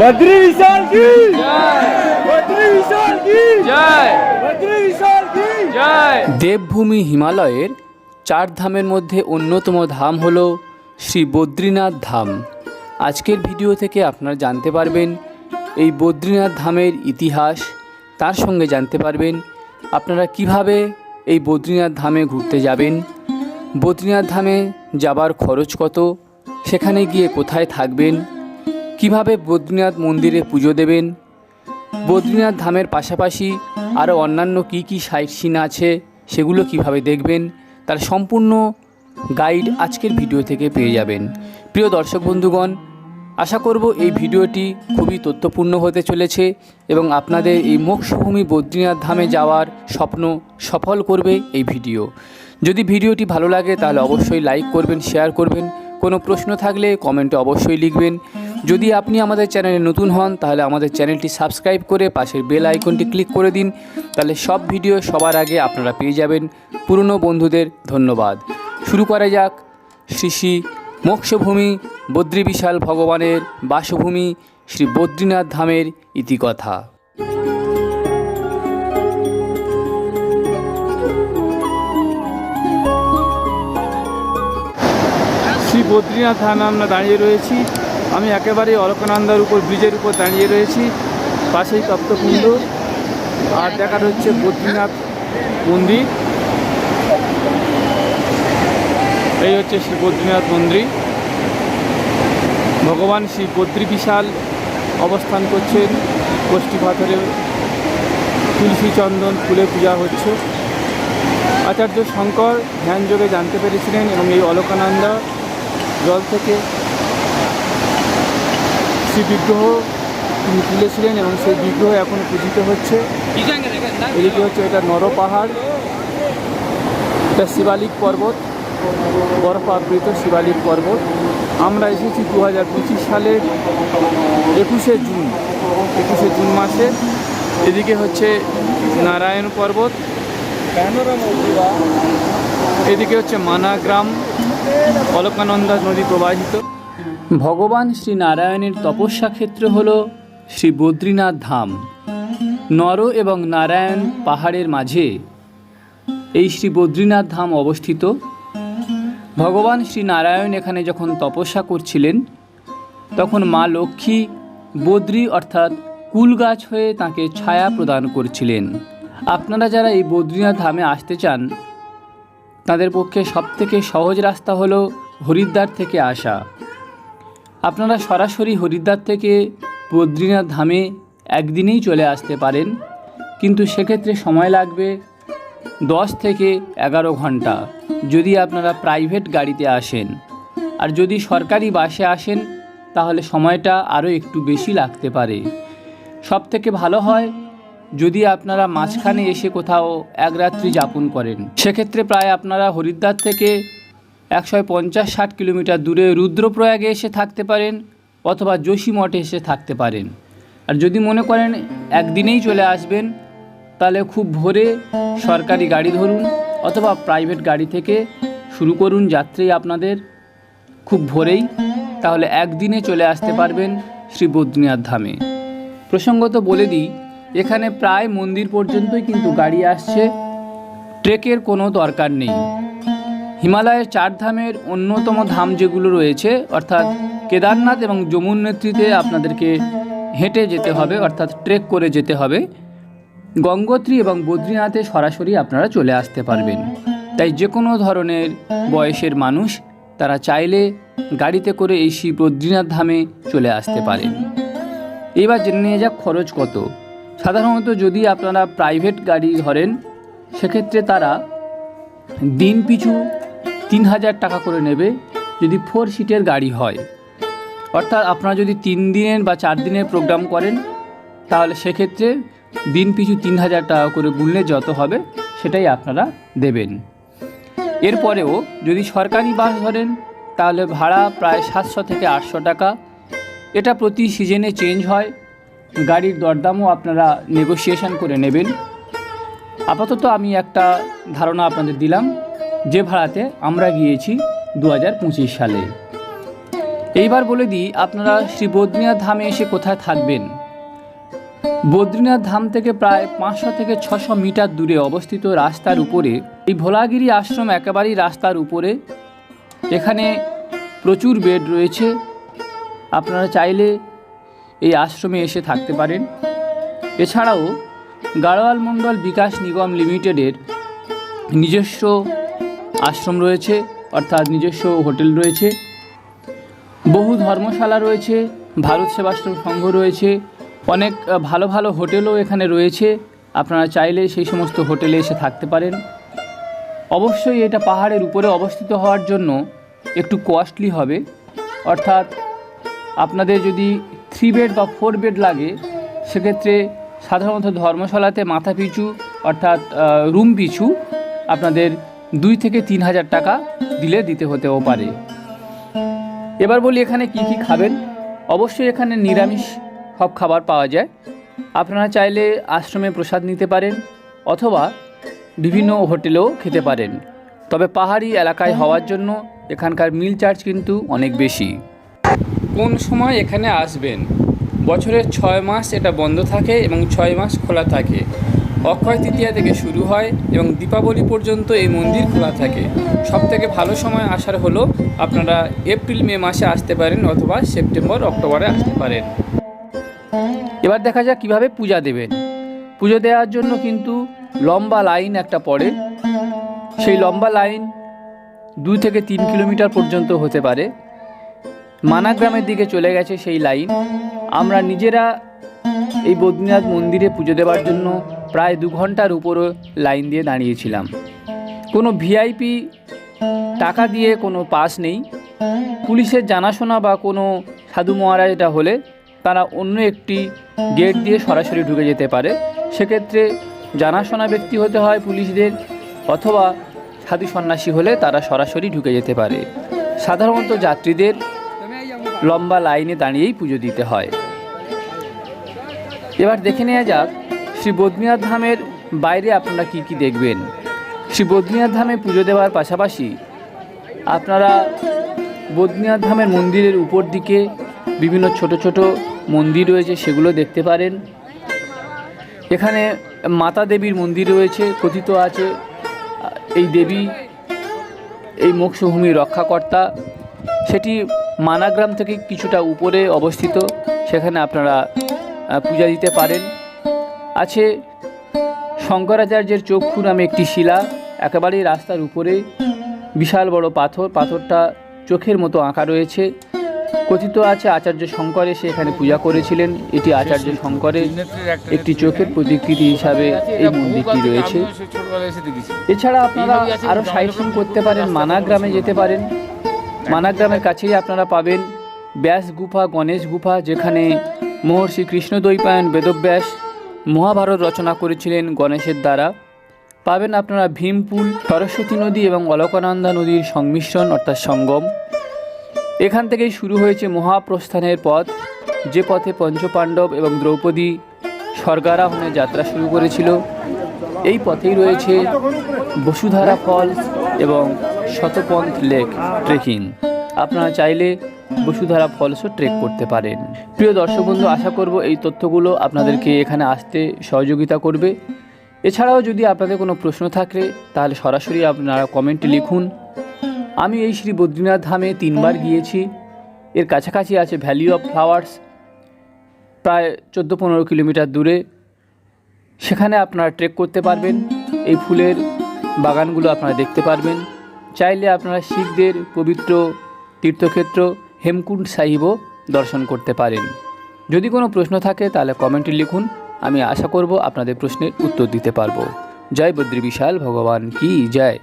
বদ্রী বিশাল কি? বদ্রী বিশাল কি? দেবভূমি হিমালয়ের চার ধামের মধ্যে অন্যতম ধাম হল শ্রী বদ্রীনাথ ধাম। আজকের ভিডিও থেকে আপনারা জানতে পারবেন এই বদ্রীনাথ ধামের ইতিহাস। তার সঙ্গে জানতে পারবেন আপনারা কীভাবে এই বদ্রীনাথ ধামে ঘুরতে যাবেন। বদ্রীনাথ ধামে যাবার খরচ কত? সেখানে গিয়ে কোথায় থাকবেন? কীভাবে বদ্রীনাথ মন্দিরে পুজো দেবেন? বদ্রীনাথ ধামের পাশাপাশি আরও অন্যান্য কী কী সাইট সিন আছে সেগুলো কীভাবে দেখবেন? তার সম্পূর্ণ গাইড আজকের ভিডিও থেকে পেয়ে যাবেন। প্রিয় দর্শক বন্ধুগণ, আশা করব এই ভিডিওটি খুবই তথ্যপূর্ণ হতে চলেছে এবং আপনাদের এই মোক্ষভূমি বদ্রীনাথ ধামে যাওয়ার স্বপ্ন সফল করবে এই ভিডিও। যদি ভিডিওটি ভালো লাগে তাহলে অবশ্যই লাইক করবেন, শেয়ার করবেন। কোনো প্রশ্ন থাকলে কমেন্টে অবশ্যই লিখবেন। যদি আপনি আমাদের চ্যানেলে নতুন হন, তাহলে আমাদের চ্যানেলটি সাবস্ক্রাইব করে পাশের বেল আইকনটি ক্লিক করে দিন। তাহলে সব ভিডিও সবার আগে আপনারা পেয়ে যাবেন। পুরনো বন্ধুদের ধন্যবাদ। শুরু করা যাক। শ্রী শ্রী মোক্ষভূমি বদ্রী বিশাল ভগবানের বাসভূমি শ্রী বদ্রীনাথ ধামের ইতিকথা। শ্রী বদ্রীনাথ ধামে আমরা দাঁড়িয়ে রয়েছি। আমি একেবারে অলকানন্দার উপর, ব্রিজের উপর দাঁড়িয়ে রয়েছি। পাশেই তপ্তকুণ্ড। আর দেখার হচ্ছে বদ্রীনাথ মন্দির। এই হচ্ছে শ্রী বদ্রীনাথ মন্দির। ভগবান শ্রী বদ্রী বিশাল অবস্থান করছেন। গোষ্ঠী পাথরে তুলসী চন্দন ফুলে পূজা হচ্ছে। আচার্য শঙ্কর ধ্যান যোগে জানতে পেরেছিলেন এবং এই অলকানন্দা জল থেকে শ্রী বিগ্রহ তিনি তুলেছিলেন এবং সেই বিগ্রহ এখন পূজিত হচ্ছে। এদিকে হচ্ছে এটা নর পাহাড়। এটা শিবালিক পর্বত বরফ আবৃত শিবালিক পর্বত। আমরা এসেছি দু হাজার পঁচিশ সালের একুশে জুন একুশে জুন মাসে। এদিকে হচ্ছে নারায়ণ পর্বত। এদিকে হচ্ছে মানা গ্রাম অলকানন্দা নদী প্রবাহিত। ভগবান শ্রী নারায়ণের তপস্যা ক্ষেত্র হল শ্রী বদ্রীনাথ ধাম। নর এবং নারায়ণ পাহাড়ের মাঝে এই শ্রী বদ্রীনাথ ধাম অবস্থিত। ভগবান শ্রী নারায়ণ এখানে যখন তপস্যা করছিলেন, তখন মা লক্ষ্মী বদ্রী অর্থাৎ কুল গাছ হয়ে তাকে ছায়া প্রদান করছিলেন। আপনারা যারা এই বদ্রীনাথ ধামে আসতে চান, তাদের পক্ষে সবথেকে সহজ রাস্তা হলো হরিদ্বার থেকে আসা। আপনারা সরাসরি হরিদ্বার থেকে বদ্রীনাথ ধামে একদিনেই চলে আসতে পারেন। কিন্তু সেক্ষেত্রে সময় লাগবে দশ থেকে এগারো ঘণ্টা যদি আপনারা প্রাইভেট গাড়িতে আসেন। আর যদি সরকারি বাসে আসেন, তাহলে সময়টা আরও একটু বেশি লাগতে পারে। সব থেকে ভালো হয়, যদি আপনারা মাঝখানে এসে কোথাও এক রাত্রি যাপন করেন। সেক্ষেত্রে প্রায় আপনারা হরিদ্বার থেকে একশো পঞ্চাশ ষাট কিলোমিটার দূরে রুদ্রপ্রয়াগে এসে থাকতে পারেন অথবা যোশী মঠে এসে থাকতে পারেন। আর যদি মনে করেন একদিনেই চলে আসবেন, তাহলে খুব ভোরে সরকারি গাড়ি ধরুন অথবা প্রাইভেট গাড়ি থেকে শুরু করুন যাত্রী আপনাদের। খুব ভোরেই তাহলে একদিনে চলে আসতে পারবেন শ্রী বদ্রীনাথ ধামে। প্রসঙ্গত বলে দিই, এখানে প্রায় মন্দির পর্যন্তই কিন্তু গাড়ি আসছে। ট্রেকের কোনো দরকার নেই। হিমালয়ের চার ধামের অন্যতম ধাম যেগুলো রয়েছে, অর্থাৎ কেদারনাথ এবং যমুনেত্রীতে আপনাদেরকে হেঁটে যেতে হবে, অর্থাৎ ট্রেক করে যেতে হবে। গঙ্গোত্রী এবং বদ্রীনাথে সরাসরি আপনারা চলে আসতে পারবেন। তাই যে কোনো ধরনের বয়সের মানুষ তারা চাইলে গাড়িতে করে এই শ্রী বদ্রীনাথ ধামে চলে আসতে পারেন। এবার জেনে নিয়ে যাক খরচ কত। সাধারণত যদি আপনারা প্রাইভেট গাড়ি ধরেন, সেক্ষেত্রে তারা দিন পিছু তিন হাজার টাকা করে নেবে যদি ফোর সিটের গাড়ি হয়। অর্থাৎ আপনারা যদি তিন দিনের বা চার দিনের প্রোগ্রাম করেন, তাহলে সেক্ষেত্রে দিন পিছু তিন হাজার টাকা করে গুনলে যত হবে সেটাই আপনারা দেবেন। এরপরেও যদি সরকারি বাস ধরেন, তাহলে ভাড়া প্রায় সাতশো থেকে আটশো টাকা। এটা প্রতি সিজনে চেঞ্জ হয়। গাড়ির দরদামও আপনারা নেগোসিয়েশন করে নেবেন। আপাতত আমি একটা ধারণা আপনাদের দিলাম। যে ভাড়াতে আমরা গিয়েছি দু হাজার পঁচিশ সালে। এইবার বলে দিই, আপনারা শ্রী বদ্রীনাথ ধামে এসে কোথায় থাকবেন? বদ্রীনাথ ধাম থেকে প্রায় পাঁচশো থেকে ছশো মিটার দূরে অবস্থিত রাস্তার উপরে, এই ভোলাগিরি আশ্রম একেবারেই রাস্তার উপরে। এখানে প্রচুর বেড রয়েছে। আপনারা চাইলে এই আশ্রমে এসে থাকতে পারেন। এছাড়াও গাড়োয়াল মণ্ডল বিকাশ নিগম লিমিটেডের নিজস্ব আশ্রম রয়েছে, অর্থাৎ নিজস্ব হোটেল রয়েছে। বহু ধর্মশালা রয়েছে, ভারত সেবাশ্রম সংঘ রয়েছে, অনেক ভালো ভালো হোটেলও এখানে রয়েছে। আপনারা চাইলে সেই সমস্ত হোটেলে এসে থাকতে পারেন। অবশ্যই এটা পাহাড়ের উপরে অবস্থিত হওয়ার জন্য একটু কস্টলি হবে। অর্থাৎ আপনাদের যদি থ্রি বেড বা ফোর বেড লাগে, সেক্ষেত্রে সাধারণত ধর্মশালাতে মাথা পিছু অর্থাৎ রুম পিছু আপনাদের দুই থেকে তিন হাজার টাকা দিলে দিতে হতেও পারে। এবার বলি এখানে কি কি খাবেন? অবশ্যই এখানে নিরামিষ সব খাবার পাওয়া যায়। আপনারা চাইলে আশ্রমে প্রসাদ নিতে পারেন অথবা বিভিন্ন হোটেলেও খেতে পারেন। তবে পাহাড়ি এলাকায় হওয়ার জন্য এখানকার মিল চার্জ কিন্তু অনেক বেশি। কোন সময় এখানে আসবেন? বছরের ছয় মাস এটা বন্ধ থাকে এবং ছয় মাস খোলা থাকে। অক্ষয় তৃতীয়া থেকে শুরু হয় এবং দীপাবলি পর্যন্ত এই মন্দির খোলা থাকে। সব থেকে ভালো সময় আসার হলো আপনারা এপ্রিল, মে মাসে আসতে পারেন অথবা সেপ্টেম্বর, অক্টোবরে আসতে পারেন। এবার দেখা যাক কীভাবে পূজা দেবেন। পুজো দেওয়ার জন্য কিন্তু লম্বা লাইন একটা পড়ে। সেই লম্বা লাইন দুই থেকে তিন কিলোমিটার পর্যন্ত হতে পারে। মানাগ্রামের দিকে চলে গেছে সেই লাইন। আমরা নিজেরা এই বদ্রীনাথ মন্দিরে পুজো দেওয়ার জন্য প্রায় দু ঘণ্টার উপরও লাইন দিয়ে দাঁড়িয়েছিলাম। কোনো ভিআইপি টাকা দিয়ে কোনো পাস নেই। পুলিশের জানাশোনা বা কোনো সাধু মহারাজ এটা হলে তারা অন্য একটি গেট দিয়ে সরাসরি ঢুকে যেতে পারে। সেক্ষেত্রে জানাশোনা ব্যক্তি হতে হয় পুলিশদের অথবা সাধু সন্ন্যাসী হলে তারা সরাসরি ঢুকে যেতে পারে। সাধারণত যাত্রীদের লম্বা লাইনে দাঁড়িয়েই পুজো দিতে হয়। এবার দেখে নেওয়া যাক শ্রী বদ্রীনাথ ধামের বাইরে আপনারা কি কি দেখবেন? শ্রী বদ্রীনাথ ধামে পুজো দেওয়ার পাশাপাশি আপনারা বদ্রীনাথ ধামের মন্দিরের উপর দিকে বিভিন্ন ছোট ছোট মন্দির রয়েছে, সেগুলো দেখতে পারেন। এখানে মাতা দেবীর মন্দির রয়েছে, কথিত আছে। এই দেবী, এই মোক্ষভূমি রক্ষাকর্তা, সেটি মানাগ্রাম থেকে কিছুটা উপরে অবস্থিত। সেখানে আপনারা পূজা দিতে পারেন। আছে। শঙ্করাচার্যের চক্ষু নামে একটি শিলা একেবারেই রাস্তার উপরে। বিশাল বড় পাথর পাথরটা চোখের মতো আঁকা রয়েছে। কথিত আছে আচার্য শঙ্করে সে এখানে পূজা করেছিলেন। এটি আচার্য শঙ্করের একটি চোখের প্রতিকৃতি হিসাবে এই মন্দিরটি রয়েছে। এছাড়া আপনারা আরও সাইসিং করতে পারেন মানা গ্রামে যেতে পারেন। মানাগ্রামের কাছেই আপনারা পাবেন ব্যাস গুফা গণেশ গুফা যেখানে মহর্ষি কৃষ্ণদ্বৈপায়ন বেদব্যাস মহাভারত রচনা করেছিলেন গণেশের দ্বারা। পাবেন আপনারা ভীমপুল সরস্বতী নদী এবং অলকানন্দা নদীর সংমিশ্রণ, অর্থাৎ সঙ্গম। এখান থেকেই শুরু হয়েছে মহাপ্রস্থানের পথ। যে পথে পঞ্চপাণ্ডব এবং দ্রৌপদী স্বর্গারোহণের যাত্রা শুরু করেছিল। এই পথেই রয়েছে বসুধারা ফলস এবং শতপন্থ লেক ট্রেকিং। আপনারা চাইলে বসুধারা ফলসও ট্রেক করতে পারেন। প্রিয় দর্শক বন্ধু, আশা করব এই তথ্যগুলো আপনাদেরকে এখানে আসতে সহযোগিতা করবে। এছাড়াও যদি আপনাদের কোনো প্রশ্ন থাকে, তাহলে সরাসরি আপনারা কমেন্টে লিখুন। আমি এই শ্রী বদ্রীনাথ ধামে তিনবার গিয়েছি। এর কাছাকাছি আছে ভ্যালি অফ ফ্লাওয়ার্স প্রায় চোদ্দ পনেরো কিলোমিটার দূরে। সেখানে আপনারা ট্রেক করতে পারবেন। এই ফুলের বাগানগুলো আপনারা দেখতে পারবেন। চাইলে আপনারা শিখদের পবিত্র তীর্থক্ষেত্র হেমকুণ্ড সাহিবও দর্শন করতে পারেন। যদি কোনো প্রশ্ন থাকে, তাহলে কমেন্টে লিখুন। আমি আশা করব আপনাদের প্রশ্নের উত্তর দিতে পারব। জয় বদ্রী বিশাল, ভগবান কি জয়।